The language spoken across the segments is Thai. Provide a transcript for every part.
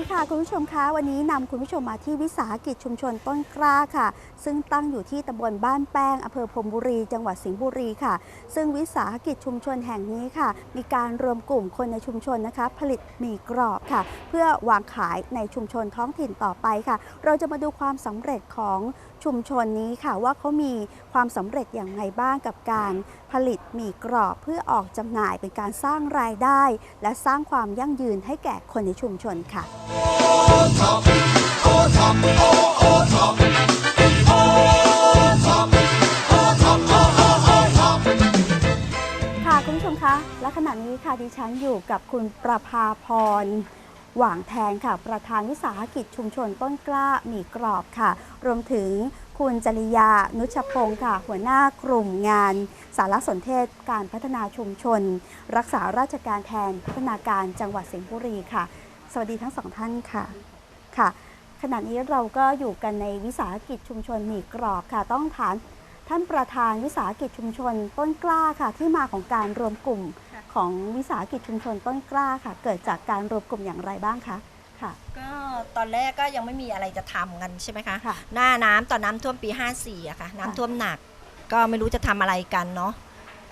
ดีค่ะคุณผู้ชมคะวันนี้นำคุณผู้ชมมาที่วิสาหกิจชุมชนต้นกล้าค่ะ ซึ่งตั้งอยู่ที่ตำบลบ้านแป้งอำเภอพรมบุรี จังหวัดสิงห์บุรีค่ะ ซึ่งวิสาหกิจชุมชนแห่งนี้ค่ะ มีการรวมกลุ่มคนในชุมชนนะคะ ผลิตหมี่กรอบค่ะ เพื่อวางขายในชุมชนท้องถิ่นต่อไปค่ะ เราจะมาดูความสำเร็จของ ชุมชนนี้ค่ะว่าเขามีความสำเร็จอย่างไรบ้างกับการผลิตหมี่กรอบเพื่อออกจำหน่ายเป็นการสร้างรายได้ และสร้างความยั่งยืนให้แก่คนในชุมชนค่ะ ค่ะคุณผู้ชมคะ และขณะนี้ค่ะดิฉันอยู่กับคุณประภาพร หว่างแทนค่ะ ประธานวิสาหกิจชุมชนต้นกล้าหมี่กรอบค่ะ รวมถึงคุณจริยา นุชพงศ์ค่ะ หัวหน้ากลุ่มงาน สารสนเทศการพัฒนาชุมชน รักษาราชการแทนพัฒนาการจังหวัดสิงห์บุรีค่ะ สวัสดีทั้งสองท่านค่ะค่ะ ขณะนี้เราก็อยู่กันในวิสาหกิจชุมชนหมี่กรอบค่ะ ต้องถามท่านประธานวิสาหกิจชุมชนต้นกล้าค่ะ ที่มาของการรวมกลุ่ม ของวิสาหกิจชุมชนต้นกล้าค่ะ เกิดจากการรวมกลุ่มอย่างไรบ้างคะค่ะ ก็ตอนแรกก็ยังไม่มีอะไรจะทำกันใช่ไหมคะ ค่ะ หน้าน้ำตอนน้ำท่วมปี 54อะค่ะ น้ำท่วมหนัก ก็ไม่รู้จะทำอะไรกันเนาะ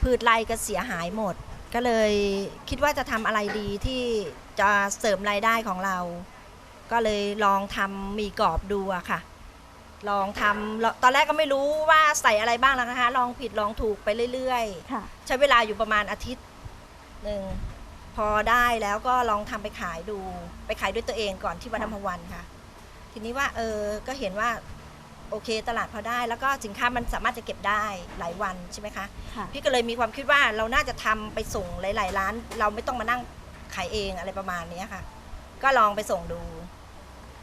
พืชไร่ก็เสียหายหมด ก็เลยคิดว่าจะทำอะไรดีที่จะเสริมรายได้ของเรา ก็เลยลองทำหมีกรอบดูอะค่ะ ลองทำตอนแรกก็ไม่รู้ว่าใส่อะไรบ้างแล้วนะคะ ลองผิดลองถูกไปเรื่อย ๆ ค่ะ ใช้เวลาอยู่ประมาณอาทิตย์ หนึ่งพอได้แล้วก็ลองทำไปขายดู ไปขายด้วยตัวเองก่อนที่วัดค่ะอัมพวันค่ะ ทีนี้ว่าเออก็เห็นว่าโอเคตลาดพอได้แล้วก็สินค้ามันสามารถจะเก็บได้หลายวันใช่ไหมคะค่ะพี่ก็เลยมีความคิดว่าเราน่าจะทำไปส่งหลายๆร้าน เราไม่ต้องมานั่งขายเองอะไรประมาณนี้ค่ะ ก็ลองไปส่งดู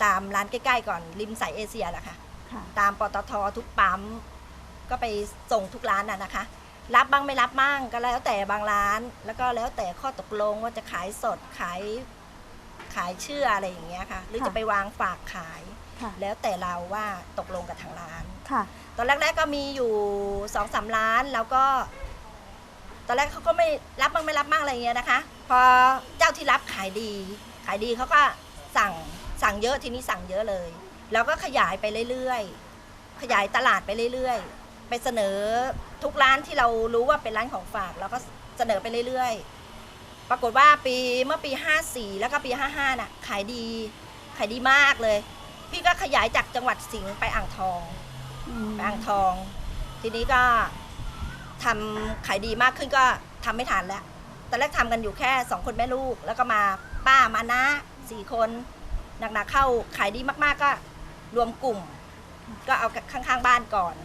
ตามร้านใกล้ๆก่อนริมสายเอเชียแหละค่ะค่ะตามปตททุกปั๊มก็ไปส่งทุกร้านน่ะนะคะ รับบ้างไม่รับบ้างก็แล้วแต่บางร้าน แล้วก็แล้วแต่ข้อตกลงว่าจะขายสดขายขายเชื่ออะไรอย่างเงี้ยค่ะ หรือค่ะจะไปวางฝากขาย ค่ะ แล้วแต่เราว่าตกลงกับทางร้าน ค่ะ ตอนแรกๆก็มีอยู่สองสามร้านแล้วก็ ตอนแรกเขาก็ไม่รับบ้างไม่รับบ้างอะไรอย่างเงี้ยนะคะ พอเจ้าที่รับขายดี ขายดีเขาก็สั่งสั่งเยอะทีนี้สั่งเยอะเลย แล้วก็ขยายไปเรื่อยๆ ขยายตลาดไปเรื่อยๆ ไปเสนอ ทุกร้านที่เรารู้ว่าเป็นร้านของฝากเราก็เสนอไปเรื่อยๆ ปรากฏว่าปีเมื่อปี 54 แล้วก็ปี 55 น่ะ ขายดี ขายดีมากเลย พี่ก็ขยายจากจังหวัดสิงห์ไปอ่างทองอไปอ่างทอง ทีนี้ก็ทำขายดีมากขึ้นก็ทำไม่ทันแล้วตอนแรกทำกันอยู่แค่สองคนแม่ลูก แล้วก็มาป้ามานะสี่คนหนักๆเข้าขายดีมากๆก็รวมกลุ่ม ก็เอาข้างๆบ้านก่อน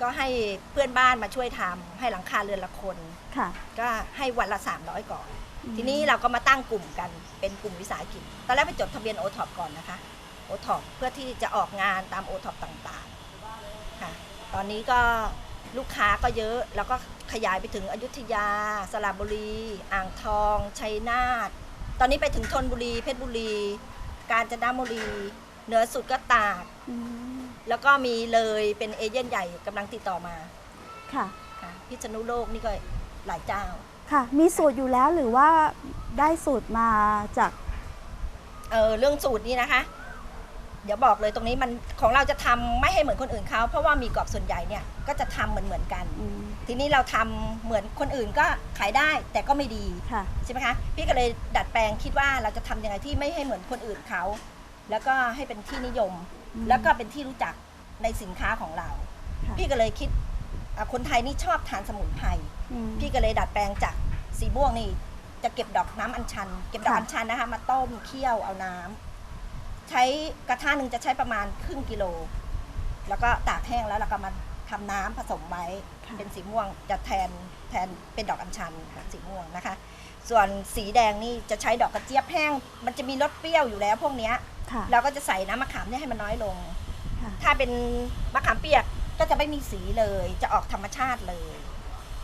ก็ให้เพื่อนบ้านมาช่วยทำให้หลังคาเรือนละคน ค่ะ ก็ให้วันละ 300 ก่อนทีนี้เราก็มาตั้งกลุ่มกันเป็นกลุ่มวิสาหกิจ ตอนแรกไปจดทะเบียนโอท็อปก่อนนะคะโอท็อปเพื่อที่จะออกงานตามโอท็อปต่างๆ ค่ะ ตอนนี้ก็ลูกค้าก็เยอะ แล้วก็ขยายไปถึงอยุธยา สระบุรี อ่างทอง ชัยนาท ตอนนี้ไปถึงธนบุรี เพชรบุรี กาญจนบุรี เหนือสุดก็ตาก อืม แล้วก็มีเลยเป็นเอเย่นใหญ่กำลังติดต่อมาค่ะ ค่ะพิษณุโลกนี่ก็หลายเจ้า ค่ะ มีสูตรอยู่แล้วหรือว่าได้สูตรมาจากเออเรื่องสูตรนี้นะคะ เดี๋ยวบอกเลยตรงนี้มันของเราจะทำไม่ให้เหมือนคนอื่นเขาเพราะว่ามีกรอบส่วนใหญ่เนี่ยก็จะทำเหมือนเหมือนๆกัน อืมทีนี้เราทำเหมือนคนอื่นก็ขายได้แต่ก็ไม่ดี ค่ะ ใช่ไหมคะ พี่ก็เลยดัดแปลงคิดว่าเราจะทำยังไงที่ไม่ให้เหมือนคนอื่นเขา แล้วก็ให้เป็นที่นิยมอืมแล้วก็เป็นที่รู้จักในสินค้าของเราค่ะพี่ก็เลยคิดอะคนไทยนี่ชอบทานสมุนไพรอืมพี่ก็เลยดัดแปลงจากสีม่วงนี่จะเก็บดอกน้ำอัญชัน เก็บดอกค่ะอัญชันนะคะมาต้มเคี่ยวเอาน้ำใช้กระทะหนึ่งจะใช้ประมาณครึ่งกิโล แล้วก็ตากแห้งแล้วเราก็มาทำน้ำผสมไว้ค่ะเป็นสีม่วงจะแทนแทนเป็นดอกอัญชันค่ะสีม่วงนะคะ ส่วนสีแดงนี่จะใช้ดอกกระเจี๊ยบแห้ง มันจะมีรสเปรี้ยวอยู่แล้วพวกเนี้ย ค่ะเราก็จะใส่น้ำมะขามเนี่ยให้มันน้อยลง ค่ะถ้าเป็นมะขามเปียกก็จะไม่มีสีเลย จะออกธรรมชาติเลย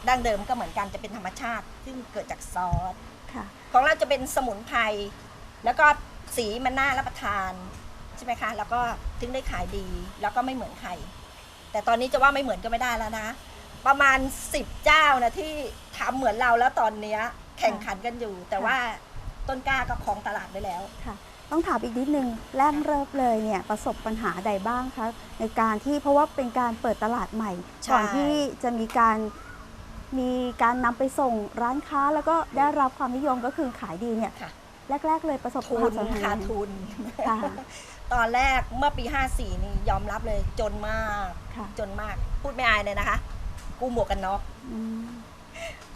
ดั้งเดิมก็เหมือนกันจะเป็นธรรมชาติ ซึ่งเกิดจากซอส ค่ะ ของเราจะเป็นสมุนไพรแล้วก็สีมันน่ารับประทานใช่ไหมคะ แล้วก็ถึงได้ขายดี แล้วก็ไม่เหมือนใคร แต่ตอนนี้จะว่าไม่เหมือนก็ไม่ได้แล้วนะ ประมาณสิบเจ้านะที่ทำเหมือนเราแล้วตอนเนี้ยแข่งขันกันอยู่ แต่ว่าต้นกล้าก็ครองตลาดไว้แล้ว ค่ะ ต้องถามอีกนิดนึงแรกเริ่มเลยเนี่ยประสบปัญหาใดบ้างคะในการที่เพราะว่าเป็นการเปิดตลาดใหม่ใช่ก่อนที่จะมีการมีการนำไปส่งร้านค้าแล้วก็ได้รับความนิยมก็คือขายดีเนี่ยค่ะแรก ๆ เลยประสบทุความนสำเร็จขาดทุนค่ะตอนแรกเมื่อปี 54 นี่ยอมรับเลยจนมากค่ะจนมากพูดไม่อายเลยนะคะ กูหมวกกันน็อกอืม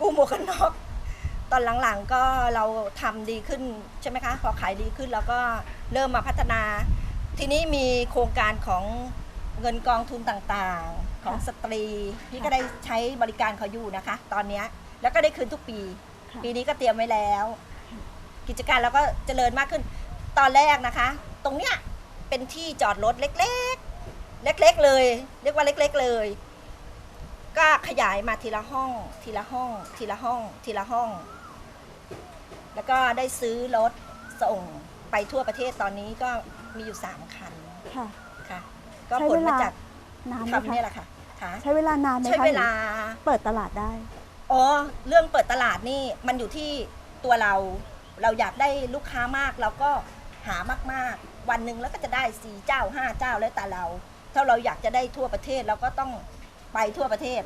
กูหมวกกันน็อก ตอนหลังๆก็เราทำดีขึ้นใช่ไหมคะพอขายดีขึ้นแล้วก็เริ่มมาพัฒนา ทีนี้มีโครงการของเงินกองทุนต่างๆ ของสตรีพี่ก็ได้ใช้บริการเขาอยู่นะคะ ตอนเนี้ยแล้วก็ได้คืนทุกปีค่ะปีนี้ก็เตรียมไว้แล้ว กิจการเราก็เจริญมากขึ้น ตอนแรกนะคะ ตรงเนี้ยเป็นที่จอดรถเล็กๆ เล็กๆเลย เรียกว่าเล็ก ๆเลย ก็ขยายมาทีละห้อง ทีละห้อง ทีละห้อง ทีละห้อง แล้วก็ได้ซื้อรถส่งไปทั่วประเทศตอนนี้ก็มีอยู่สามคันค่ะ ค่ะ ก็ใช้ผลเวลามมาจากนานไหมทำคะเนี่ยแหละค่ะค่ะใช้เวลานานไหมคะใช้เวลาเปิดตลาดได้ อ๋อ เรื่องเปิดตลาดนี่มันอยู่ที่ตัวเรา เราอยากได้ลูกค้ามากเราก็หามากๆ วันหนึ่งแล้วก็จะได้สี่เจ้าห้าเจ้าแล้วแต่เรา ถ้าเราอยากจะได้ทั่วประเทศเราก็ต้องไปทั่วประเทศ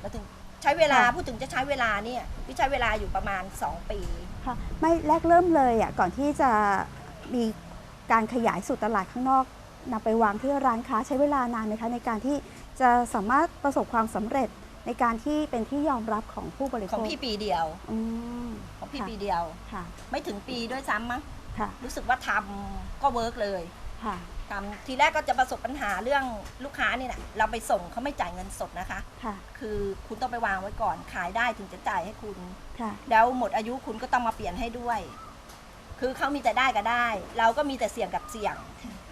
เราถึงใช้เวลาค่ะพูดถึงจะใช้เวลาเนี่ยพี่ใช้เวลาอยู่ประมาณ 2 ปี ค่ะไม่แรกเริ่มเลยอะก่อนที่จะมีการขยายสู่ตลาดข้างนอกนำไปวางที่ร้านค้าใช้เวลานานไหมคะในการที่จะสามารถประสบความสำเร็จในการที่เป็นที่ยอมรับของผู้บริขโภองคพี่ปีเดียวอืมของพี่ค่ะปีเดียวค่ะ ไม่ถึงปีด้วยซ้ำมั้งค่ะรู้สึกว่าทำก็เวิร์กเลยค่ะ ทำทีแรกก็จะประสบปัญหาเรื่องลูกค้านี่แหละเราไปส่งเขาไม่จ่ายเงินสดนะคะ ค่ะ คือคุณต้องไปวางไว้ก่อนขายได้ถึงจะจ่ายให้คุณ ค่ะ แล้วหมดอายุคุณก็ต้องมาเปลี่ยนให้ด้วย คือเขามีแต่ได้ก็ได้ เราก็มีแต่เสี่ยงกับเสี่ยง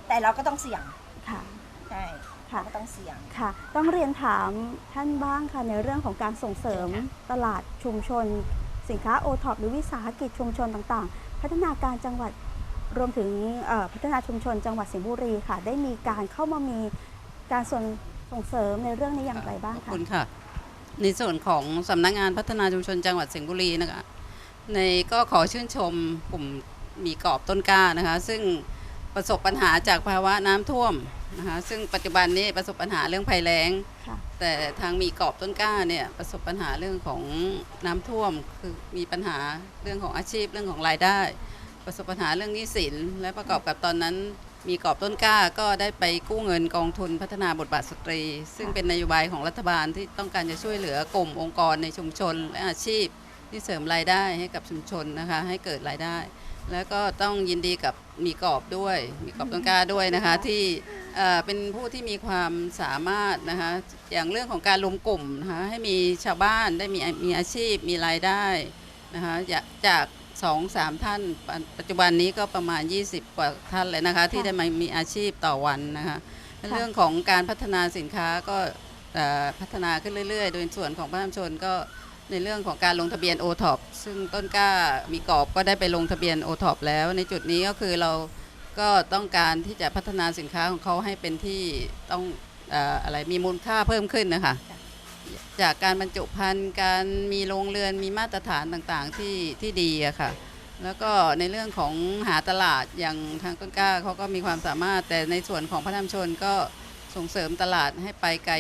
แต่เราก็ต้องเสี่ยงค่ะ ใช่ค่ะ ก็ต้องเสี่ยง ค่ะ ต้องเรียนถามท่านบ้างค่ะในเรื่องของการส่งเสริมเชิญตลาดชุมชน สินค้าโอท็อปหรือวิสาหกิจชุมชนต่างๆ พัฒนาการจังหวัด รวมถึงเอ่อพัฒนาชุมชนจังหวัดสิงห์บุรีค่ะ ได้มีการเข้ามามีการส่วนส่งเสริมในเรื่องนี้อย่างไรบ้างขอบคะคุณค่ะ ในส่วนของสำนักงานพัฒนาชุมชนจังหวัดสิงห์บุรีนะคะในก็ขอชื่นชมกลุ่มมีกรอบต้นกล้านะคะ ซึ่งประสบปัญหาจากภาวะน้ำท่วมนะคะซึ่งปัจจุบันนี้ประสบปัญหาเรื่องภัยแล้งค่ะแต่ทางมีกรอบต้นกล้าเนี่ยประสบปัญหาเรื่องของน้ำท่วม คือมีปัญหาเรื่องของอาชีพเรื่องของรายได้ ประสบปัญหาเรื่องหนี้สิน และประกอบกับตอนนั้น มีกรอบต้นกล้าก็ได้ไปกู้เงินกองทุนพัฒนาบทบาทสตรี ซึ่งเป็นนโยบายของรัฐบาลที่ต้องการจะช่วยเหลือกลุ่มองค์กรในชุมชน และอาชีพที่เสริมรายได้ให้กับชุมชนนะคะให้เกิดรายได้ แล้วก็ต้องยินดีกับมีกรอบด้วย มีกรอบต้นกล้าด้วยนะคะที่เป็นผู้ที่มีความสามารถนะคะอย่างเรื่องของการรวมกลุ่มนะคะให้มีชาวบ้านได้มีมีอาชีพมีรายได้นะคะจาก สองสามท่านปัจปัจจุบันนี้ก็ประมาณ 20 กว่าท่านเลยนะคะ ที่ได้มามีอาชีพต่อวันนะคะ เรื่องของการพัฒนาสินค้าก็เอ่อพัฒนาขึ้นเรื่อยๆ โดยส่วนของประชาชนก็ในเรื่องของการลงทะเบียน o t o p ซึ่งต้นกล้ามีกรอบก็ได้ไปลงทะเบียน o t o p แล้ว ในจุดนี้ก็คือเราก็ต้องการที่จะพัฒนาสินค้าของเขาให้เป็นที่ต้องเอ่ออะไรมีมูลค่าเพิ่มขึ้นนะคะ จากการบรรจุภัณฑ์การมีโรงเรือนมีมาตรฐานต่างๆที่ที่ดีอะค่ะ แล้วก็ในเรื่องของหาตลาดอย่างทางต้นกล้าเขาก็มีความสามารถ แต่ในส่วนของพระธรรมชนก็ส่งเสริมตลาดให้ไปไกล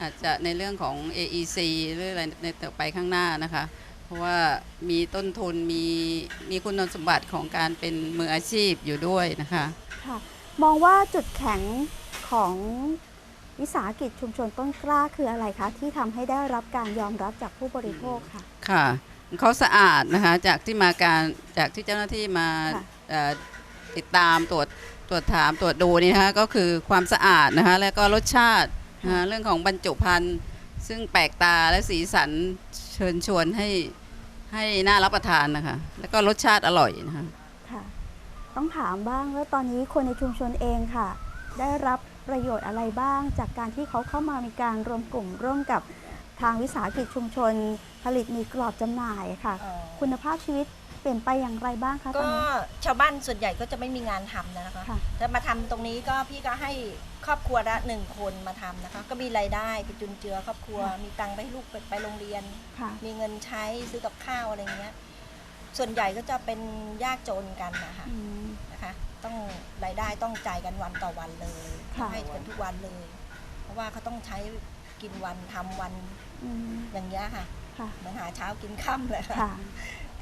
อาจจะในเรื่องของ AEC หรืออะไรในต่อไปข้างหน้านะคะ เพราะว่ามีต้นทุนมีมีคุณสมบัติของการเป็นมืออาชีพอยู่ด้วยนะคะค่ะมองว่าจุดแข็งของ วิสาหกิจชุมชนต้นกล้าคืออะไรคะ ที่ทำให้ได้รับการยอมรับจากผู้บริโภคค่ะ ค่ะเขาสะอาดนะคะจากที่มาการจากที่เจ้าหน้าที่มาค่ะเอ่อติดตามตรวจตรวจถามตรวจดูนี่นะคะก็คือความสะอาดนะคะแล้วก็รสชาตินะคะเรื่องของบรรจุภัณฑ์ซึ่งแปลกตาและสีสันเชิญชวนให้ให้น่ารับประทานนะคะ แล้วก็รสชาติอร่อยนะคะค่ะ ต้องถามบ้างแล้วตอนนี้คนในชุมชนเองค่ะ ได้รับ ประโยชน์อะไรบ้าง จากการที่เขาเข้ามามีการรวมกลุ่มร่วมกับทางวิสาหกิจชุมชน ผลิตมีกรอบจำหน่ายค่ะเอ่อคุณภาพชีวิตเปลี่ยนไปอย่างไรบ้างคะตก็อนนี้ ชาวบ้านส่วนใหญ่ก็จะไม่มีงานทำนะคะค่ะ จะมาทำตรงนี้ก็พี่ก็ให้ครอบครัวละหนึ่งคนมาทำนะคะ ก็มีรายได้ไปจุนเจือครอบครัวค่ะมีตังค์ไปให้ลูกไปไปโรงเรียน ค่ะ มีเงินใช้ซื้อกับข้าวอะไรเงี้ย ส่วนใหญ่ก็จะเป็นยากจนกันนะคะอืมนะคะ ต้องรายได้ต้องจ่ายกันวันต่อวันเลยค่ะ ให้กันทุกวันเลย เพราะว่าเขาต้องใช้กินวันทำวันอืมอย่างเงี้ยค่ะค่ะเหมือนหาเช้ากินค่ำเลยค่ะ ค่ะ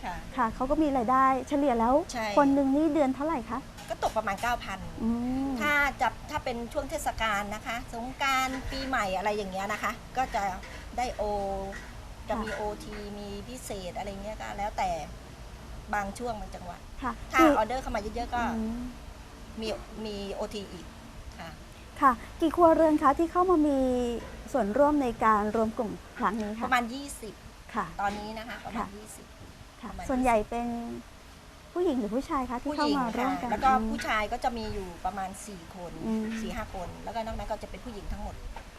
ค่ะ ค่ะเขาก็มีรายได้เฉลี่ยแล้ว ใช่ คนหนึ่งนี่เดือนเท่าไหร่คะก็ตกประมาณ 9,000 อืมถ้าจะถ้าเป็นช่วงเทศกาลนะคะ สงกรารปีใหม่อะไรอย่างเงี้ยนะคะ ก็จะได้โอ จะมีโอทีมีพิเศษอะไรเงี้ยก็แล้วแต่ บางช่วงบางจังหวัดค่ะถ้ากี่ออเดอร์เข้ามาเยอะๆก็อืมมีมีโอทีอีกค่ะค่ะ กี่ครัวเรือนคะที่เข้ามามีส่วนร่วมในการรวมกลุ่มครั้งนี้ปค่ะระมาณ 20 ค่ะ ตอนนี้นะคะประมาณค่ะ20 ค่ะประมาณส่วนใหญ่เป็นผู้หญิงหรือผู้ชายคะที่ผู้หเข้าญิงมาร่วมค่ะกันแล้วก็อืมผู้ชายก็จะมีอยู่ประมาณ 4 คนอืมสี่ห้าคน แล้วก็นอกนั้นก็จะเป็นผู้หญิงทั้งหมด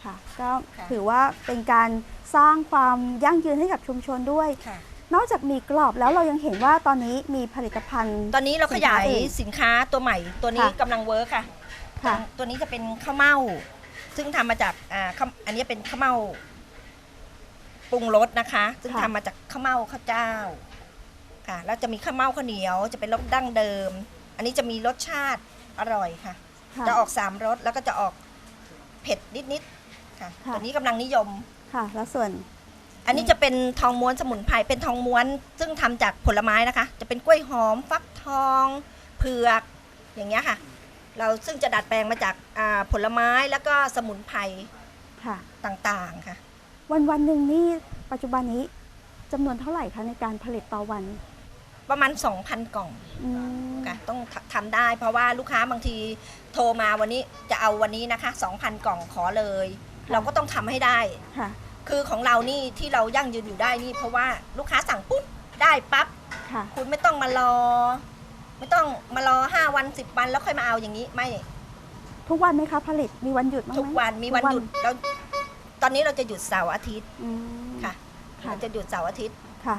ค่ะก็ค่ะถือว่าเป็นการสร้างความยั่งยืนให้กับชุมชนด้วยค่ะ นอกจากมีกรอบแล้วเรายังเห็นว่าตอนนี้มีผลิตภัณฑ์ ตอนนี้เราขยายสินค้าอื่นสินค้าตัวใหม่ ตัวนี้ค่ะกำลังเวิร์คค่ะ ค่ะ ตัวนี้จะเป็นข้าวเม่า ซึ่งทำมาจากอ่าข้าวอันนี้เป็นข้าวเม่าปรุงรสนะคะ ซึ่งค่ะ ทำมาจากข้าวเม่าข้าวเจ้า ค่ะ แล้วจะมีข้าวเม่าข้าวเหนียว จะเป็นรสดั้งเดิม อันนี้จะมีรสชาติอร่อยค่ะ ค่ะ จะออกสามรสแล้วก็จะออกเผ็ดนิดๆค่ะ ค่ะ ตัวนี้กำลังนิยม ค่ะ แล้วส่วน อันนี้จะเป็นทองม้วนสมุนไพรเป็นทองม้วน ซึ่งทำจากผลไม้นะคะ จะเป็นกล้วยหอม ฟักทอง เผือก อย่างเงี้ยค่ะ เราซึ่งจะดัดแปลงมาจากอ่าผลไม้แล้วก็สมุนไพรค่ะต่างๆค่ะ วันวันหนึ่งนี่ปัจจุบันนี้จำนวนเท่าไหร่คะในการผลิตต่อวัน ประมาณ 2,000 กล่องอืมค่ะต้องททำได้ เพราะว่าลูกค้าบางทีโทรมาวันนี้จะเอาวันนี้นะคะ 2,000 กล่องขอเลย เราก็ต้องทำให้ได้ ค่ะคือของเรานี่ที่เรายั่งยืนอยู่ได้นี่ เพราะว่าลูกค้าสั่งปุ๊บได้ปั๊บค่ะ คุณไม่ต้องมารอ ไม่ต้องมารอ5วัน10วันแล้วค่อยมาเอาอย่างนี้ไม่ทุกวันไหมคะผลิตมีวันหยุดบ้างไหมทุกวันมีวันหยุดเราตอนนี้เราจะหยุดเสาร์อาทิตย์อืม ค่ะค่ะ เราจะหยุดเสาร์อาทิตย์ ค่ะ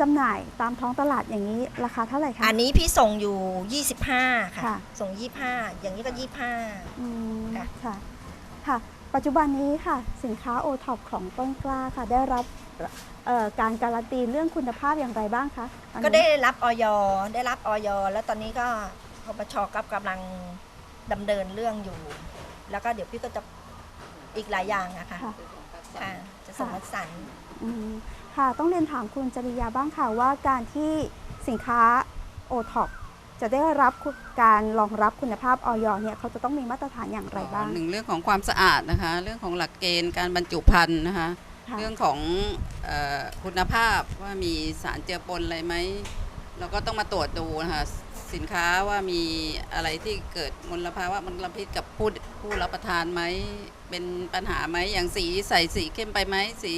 จำหน่ายตามท้องตลาดอย่างนี้ราคาเท่าไหร่คะ อันนี้พี่ส่งอยู่ 25 ค่ะ ค่ะ ส่ง 25 อย่างนี้ก็ 25 อืมค่ะ ค่ะ ค่ะ ปัจจุบันนี้ค่ะ สินค้าโอท็อปของต้นกล้าค่ะ ได้รับเอ่อการการันตีเรื่องคุณภาพอย่างไรบ้างคะอันนี้ก็ได้รับออยได้รับออยแล้วตอนนี้ก็พปชกับกำลังดำเนินเรื่องอยู่ แล้วก็เดี๋ยวพี่ก็จะอีกหลายอย่างอะค่ะค่ะค่ะจะส่งมาสันอืมค่ะ ต้องเรียนถามคุณจริยาบ้างค่ะว่าการที่สินค้าโอท็อป จะได้รับการรองรับคุณภาพออยเนี่ยเขาจะต้องมีมาตรฐานอย่างไรบ้างหนึ่งเรื่องของความสะอาดนะคะ เรื่องของหลักเกณฑ์การบรรจุภัณฑ์นะคะค่ะเรื่องของเออคุณภาพว่ามีสารเจือปนอะไรไหมเราก็ต้องมาตรวจดูนะคะสินค้าว่ามีอะไรที่เกิดมลภาวะมลพิษกับผู้ผู้รับประทานไหมเป็นปัญหาไหมอย่างสีใส่สีเข้มไปไหมสี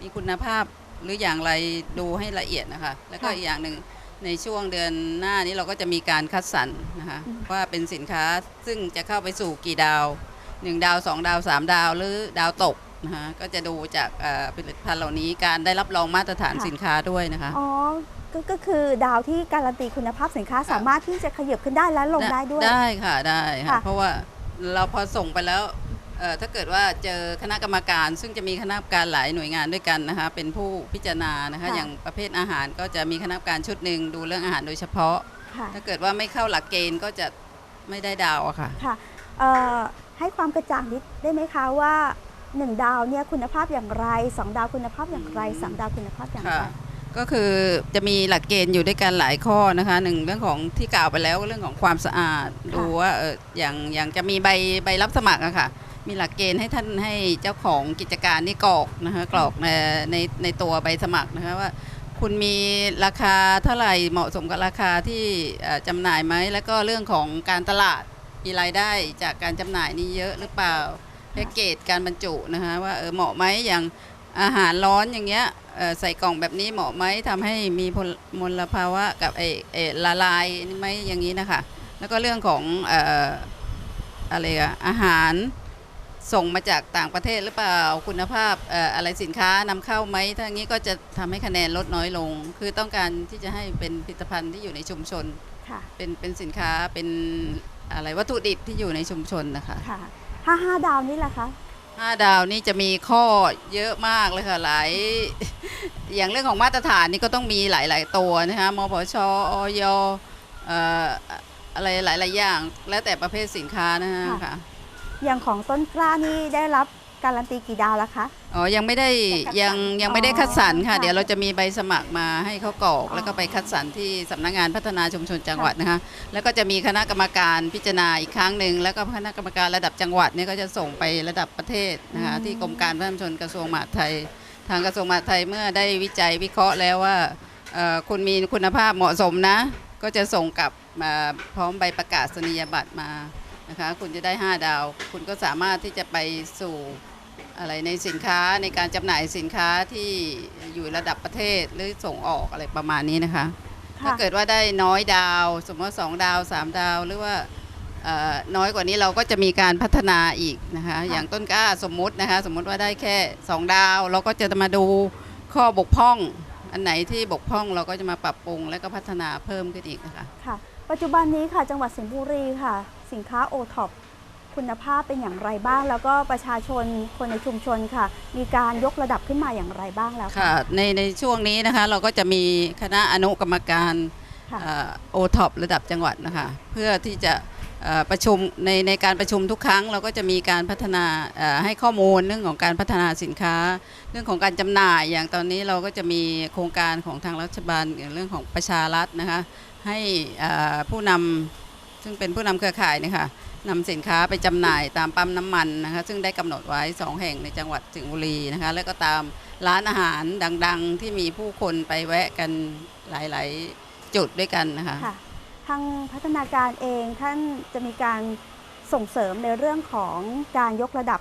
มีคุณภาพหรืออย่างไรดูให้ละเอียดนะคะ แล้วก็ค่ะอีกอย่างหนึ่ง ในช่วงเดือนหน้านี้เราก็จะมีการคัดสรรนะคะอืมว่าเป็นสินค้าซึ่งจะเข้าไปสู่กี่ดาวหนึ่งดาวสองดาวสามดาวหรือดาวตกนะคะก็จะดูจากเอ่อผลิตภัณฑ์เหล่านี้การได้รับรองมาตรฐานค่ะสินค้าด้วยนะคะอ๋อก็ก็คือดาวที่การันตีคุณภาพสินค้าค่ะสามารถที่จะขยับขึ้นได้และลงได้ด้วยได้ค่ะได้ค่ะค่ะเพราะว่าเราพอส่งไปแล้วเอ่อ ถ้าเกิดว่าเจอคณะกรรมการ ซึ่งจะมีคณะกรรมการหลายหน่วยงานด้วยกันนะคะ เป็นผู้พิจารณานะคะ อย่างประเภทอาหารก็จะมีคณะกรรมการชุดหนึ่งดูเรื่องอาหารโดยเฉพาะค่ะถ้าเกิดว่าไม่เข้าหลักเกณฑ์ก็จะไม่ได้ดาวอะค่ะค่ะเอ่อให้ความกระจ่างนิดได้ไหมคะว่า1ดาวเนี่ยคุณภาพอย่างไร2ดาวคุณภาพอย่างไร3ดาวคุณภาพอย่างไรค่ะก็คือจะมีหลักเกณฑ์อยู่ด้วยกันหลายข้อนะคะหนึ่งเรื่องของที่กล่าวไปแล้วเรื่องของความสะอาดค่ะดูว่าเอออย่างอย่างจะมีใบใบรับสมัครอะค่ะ มีหลักเกณฑ์ให้ท่านให้เจ้าของกิจการนี่กรอกนะคะกรอกในในในตัวใบสมัครนะคะว่า คุณมีราคาเท่าไหร่เหมาะสมกับราคาที่จำหน่ายไหมแล้วก็เรื่องของการตลาดมีรายได้จากการจำหน่ายนี่เยอะหรือเปล่าแพ็กเกจการบรรจุนะคะว่าเออเหมาะไหมอย่างอาหารร้อนอย่างเงี้ยใส่กล่องแบบนี้เหมาะไหมทำให้มีพลมลภาวะกับไอเออละลายนี่ไหมอย่างนี้นะคะ แล้วก็เรื่องของอออะไรอะอาหาร ส่งมาจากต่างประเทศหรือเปล่าคุณภาพเอ่ออะไรสินค้านำเข้าไหมถ้าอย่างนี้ก็จะทำให้คะแนนลดน้อยลง คือต้องการที่จะให้เป็นผลิตภัณฑ์ที่อยู่ในชุมชนค่ะเป็นเป็นสินค้าเป็นอะไรวัตถุดิบที่อยู่ในชุมชนนะคะค่ะถ้า5ดาวนี่แหละคะห้าดาวนี่จะมีข้อเยอะมากเลยค่ะหลายอย่างเรื่องของมาตรฐานนี่ก็ต้องมีหลาย ๆ ตัวนะคะมพชอยเอ่ออะไรหลาย ๆ อย่าง แล้วแต่ประเภทสินค้านะฮะค่ะค่ะ อย่างของต้นกล้านี่ได้รับการันตีกี่ดาวแล้วคะ อ๋อ ยังไม่ได้ยังยังคัดสรรยังไม่ได้คัดสรรค่ะอ๋อเดี๋ยวเราจะมีใบสมัครมาให้เขากรอกอ๋อแล้วก็ไปคัดสรรที่สำนักงานพัฒนาชุมชนจังหวัดนะคะ แล้วก็จะมีคณะกรรมการพิจารณาอีกครั้งหนึ่งแล้วก็คณะกรรมการระดับจังหวัดเนี่ยก็จะส่งไประดับประเทศนะคะอืมที่กรมการพัฒนาชุมชนกระทรวงมหาดไทย ทางกระทรวงมหาดไทยเมื่อได้วิจัยวิเคราะห์แล้วว่าเอ่อคุณมีคุณภาพเหมาะสมนะ ก็จะส่งกลับมาพร้อมใบประกาศนียบัตรมา นะคะ คุณจะได้ 5 ดาว คุณก็สามารถที่จะไปสู่อะไรในสินค้าในการจำหน่ายสินค้าที่อยู่ระดับประเทศหรือส่งออกอะไรประมาณนี้นะคะ ถ้าเกิดว่าได้น้อยดาว สมมติว่า2ดาว3ดาวหรือว่าเอ่อน้อยกว่านี้เราก็จะมีการพัฒนาอีกนะคะ อย่างต้นกล้าสมมุตินะคะ สมมุติว่าได้แค่ 2 ดาว เราก็จะมาดูข้อบกพร่อง อันไหนที่บกพร่องเราก็จะมาปรับปรุงและก็พัฒนาเพิ่มขึ้นอีกนะคะค่ะ ปัจจุบันนี้ค่ะจังหวัดสิงห์บุรีค่ะ สินค้าโอท็อปคุณภาพเป็นอย่างไรบ้าง แล้วก็ประชาชนคนในชุมชนค่ะ มีการยกระดับขึ้นมาอย่างไรบ้างแล้วค่ะ ในในช่วงนี้นะคะเราก็จะมีคณะอนุกรรมการค่ะโอท็อประดับจังหวัดนะคะ เพื่อที่จะเอ่อประชุมในในการประชุมทุกครั้ง เราก็จะมีการพัฒนาเอ่อให้ข้อมูลเรื่องของการพัฒนาสินค้า เรื่องของการจำหน่ายอย่างตอนนี้เราก็จะมีโครงการของทางรัฐบาลอย่างเรื่องของประชารัฐนะคะให้เอ่อผู้นำ ซึ่งเป็นผู้นำเครือข่ายเนะคะนำสินค้าไปจำหน่ายตามปั๊มน้ำมันนะคะซึ่งได้กำหนดไว้ 2 แห่งในจังหวัดสิงห์บุรีนะคะแล้วก็ตามร้านอาหารดังๆ ที่มีผู้คนไปแวะกันหลายๆ จุดด้วยกันนะคะค่ะทางพัฒนาการเองท่านจะมีการส่งเสริมในเรื่องของการยกระดับ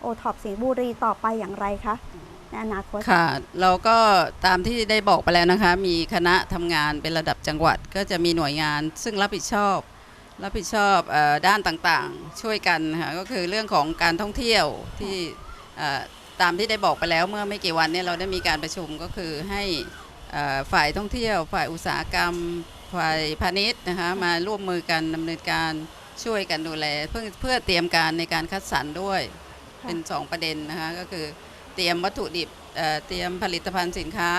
โอท็อปสิงห์บุรีต่อไปอย่างไรคะในอนาคตค่ะ เราก็ตามที่ได้บอกไปแล้วนะคะ มีคณะทำงานเป็นระดับจังหวัดก็จะมีหน่วยงานซึ่งรับผิดชอบ รับผิดชอบเออด้านต่างๆ ช่วยกันนะคะก็คือเรื่องของการท่องเที่ยวที่เอ่อตามที่ได้บอกไปแล้วเมื่อไม่กี่วันเนี้เราได้มีการประชุมก็คือให้เอ่อฝ่ายท่องเที่ยว ฝ่ายอุตสาหกรรม ฝ่ายพาณิชย์นะคะมาร่วมมือกันดำเนินการช่วยกันดูแล เพื่อเพื่อเตรียมการในการคัดสรรด้วยค่ะเป็นสองประเด็นนะคะก็คือเตรียมวัตถุดิบเอ่อเตรียมผลิตภัณฑ์สินค้า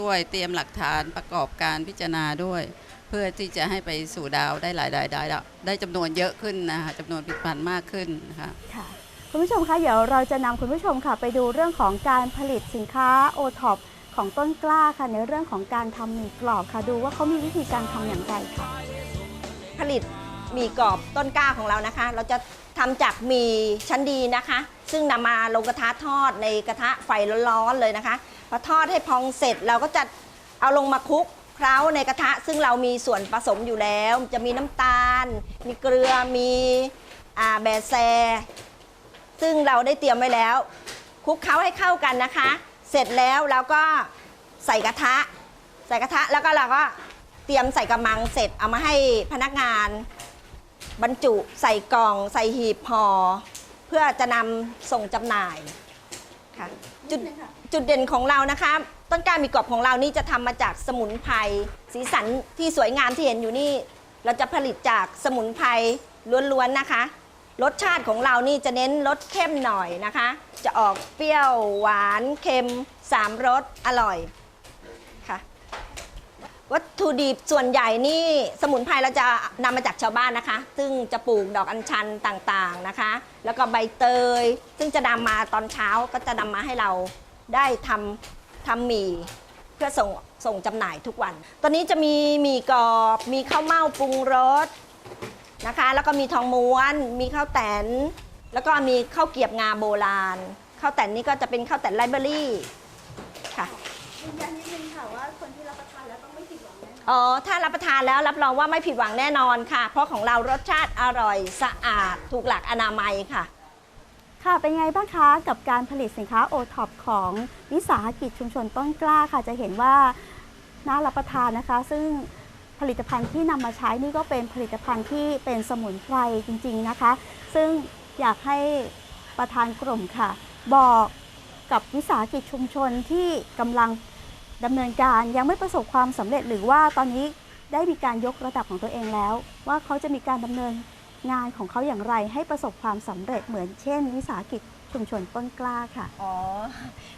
ด้วยเตรียมหลักฐานประกอบการพิจารณาด้วย เพื่อที่จะให้ไปสู่ดาวได้หลายได้ได้ได้จำนวนเยอะขึ้นนะคะจำนวนผลิตภัณฑ์มากขึ้นนะคะค่ะคุณผู้ชมคะเดี๋ยวเราจะนำคุณผู้ชมค่ะ ไปดูเรื่องของการผลิตสินค้าโอท็อปของต้นกล้าค่ะในเรื่องของการทำหมี่กรอบค่ะ ดูว่าเขามีวิธีการทำอย่างไรค่ะผลิตหมี่กรอบต้นกล้าของเรานะคะ เราจะทำจากหมี่ชั้นดีนะคะ ซึ่งนำมาลงกระทะทอดในกระทะไฟร้อนๆเลยนะคะพอทอดให้พองเสร็จเราก็จะเอาลงมาคลุก เคล้าในกระทะ ซึ่งเรามีส่วนผสมอยู่แล้ว จะมีน้ำตาล มีเกลือมีอ่าแบะแซ ซึ่งเราได้เตรียมไว้แล้วคลุกเคล้าให้เข้ากันนะคะ เสร็จแล้วเราก็ใส่กระทะ ใส่กระทะแล้วก็เราก็เตรียมใส่กระมังเสร็จเอามาให้พนักงาน บรรจุใส่กล่อง ใส่หีบห่อเพื่อจะนำส่งจำหน่ายค่ะจุดจุดเด่นของเรานะคะ ต้นกล้ามีกรอบของเรานี่จะทำมาจากสมุนไพรสีสันที่สวยงามที่เห็นอยู่นี่ เราจะผลิตจากสมุนไพรล้วนๆนะคะ รสชาติของเรานี่จะเน้นรสเข้มหน่อยนะคะ จะออกเปรี้ยวหวานเค็มสามรสอร่อยค่ะ วัตถุดิบส่วนใหญ่นี่สมุนไพรเราจะนำมาจากชาวบ้านนะคะ ซึ่งจะปลูกดอกอัญชันต่างๆนะคะ แล้วก็ใบเตย ซึ่งจะนำมาตอนเช้าก็จะนำมาให้เราได้ทำ ทำหมี่เพื่อส่งส่งจำหน่ายทุกวัน ตอนนี้จะมีหมี่กรอบ มีข้าวเม่าปรุงรสนะคะ แล้วก็มีทองม้วน มีข้าวแตน แล้วก็มีข้าวเกรียบงาโบราณ ข้าวแตนนี่ก็จะเป็นข้าวแตนไลเบอรี่ค่ะยืนยันนิดนึงค่ะว่าคนที่รับประทานแล้วต้องไม่ผิดหวังแน่นอนอ๋อ ถ้ารับประทานแล้วรับรองว่าไม่ผิดหวังแน่นอนค่ะ เพราะของเรารสชาติอร่อยสะอาด ถูกหลักอนามัยค่ะ ค่ะเป็นไงบ้างคะกับการผลิตสินค้าโอท็อปของวิสาหกิจชุมชนต้นกล้าค่ะ จะเห็นว่าน่ารับประทานนะคะ ซึ่งผลิตภัณฑ์ที่นำมาใช้นี่ก็เป็นผลิตภัณฑ์ที่เป็นสมุนไพรจริง ๆนะคะ ซึ่งอยากให้ประธานกลุ่มค่ะ บอกกับวิสาหกิจชุมชนที่กำลังดำเนินการยังไม่ประสบความสำเร็จหรือว่าตอนนี้ได้มีการยกระดับของตัวเองแล้ว ว่าเขาจะมีการดำเนิน งานของเขาอย่างไรให้ประสบความสำเร็จเหมือนเช่น วิสาหกิจชุมชนต้นกล้าค่ะ อ๋อ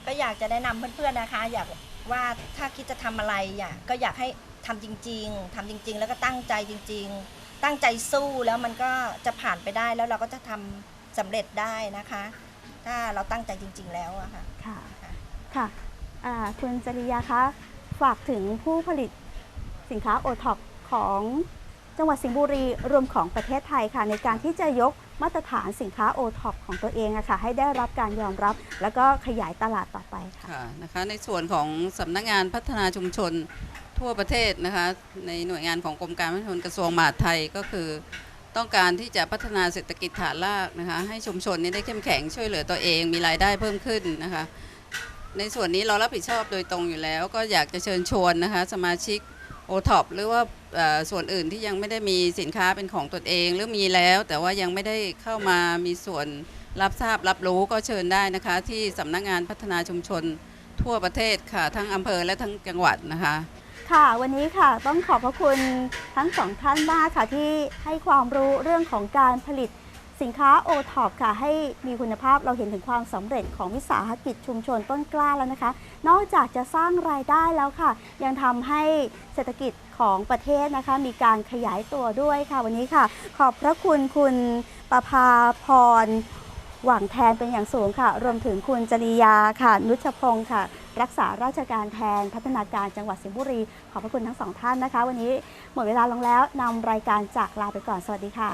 ก็อยากจะแนะนำเพื่อนๆนะคะ อยากว่าถ้าคิดจะทำอะไรอยากก็อยากให้ทำจริง ๆทำจริง ๆ แล้วก็ตั้งใจจริง ๆ ตั้งใจสู้แล้วมันก็จะผ่านไปได้แล้วเราก็จะทำสำเร็จได้นะคะ ถ้าเราตั้งใจจริง ๆ แล้วอะค่ะ ค่ะ ค่ะ ค่ะอ่าคุณจริยาคะ ฝากถึงผู้ผลิตสินค้าโอท็อปของ จังหวัดสิงห์บุรีรวมของประเทศไทยค่ะ ในการที่จะยกมาตรฐานสินค้าโอท็อปของตัวเองอะค่ะให้ได้รับการยอมรับ แล้วก็ขยายตลาดต่อไปค่ะค่ะนะคะในส่วนของสำนักงานพัฒนาชุมชนทั่วประเทศนะคะในหน่วยงานของกรมการพัฒนากระทรวงมหาดไทยก็คือ ต้องการที่จะพัฒนาเศรษฐกิจฐานรากนะคะให้ชุมชนนี้ได้เข้มแข็งช่วยเหลือตัวเอง มีรายได้เพิ่มขึ้นนะคะในส่วนนี้เรารับผิดชอบโดยตรงอยู่แล้ว ก็อยากจะเชิญชวนนะคะสมาชิก โอท็อปหรือว่าส่วนอื่นที่ยังไม่ได้มีสินค้าเป็นของตนเองหรือมีแล้ว แต่ว่ายังไม่ได้เข้ามามีส่วนรับทราบรับรู้ก็เชิญได้นะคะ ที่สำนักงานพัฒนาชุมชนทั่วประเทศค่ะ ทั้งอำเภอและทั้งจังหวัดนะคะ ค่ะวันนี้ค่ะต้องขอบพระคุณทั้งสองท่านมากค่ะที่ให้ความรู้เรื่องของการผลิต สินค้าโอท็อปค่ะ ให้มีคุณภาพเราเห็นถึงความสำเร็จของวิสาหกิจชุมชนต้นกล้าแล้วนะคะ นอกจากจะสร้างรายได้แล้วค่ะ ยังทำให้เศรษฐกิจของประเทศนะคะ มีการขยายตัวด้วยค่ะ วันนี้ค่ะ ขอบพระคุณคุณประภาพรหวังแทนเป็นอย่างสูงค่ะ รวมถึงคุณจริยาค่ะ นุชพงศ์ค่ะ รักษาราชการแทนพัฒนาการจังหวัดสิงห์บุรี ขอบพระคุณทั้งสองท่านนะคะ วันนี้หมดเวลาลงแล้วนำรายการจากลาไปก่อน สวัสดีค่ะ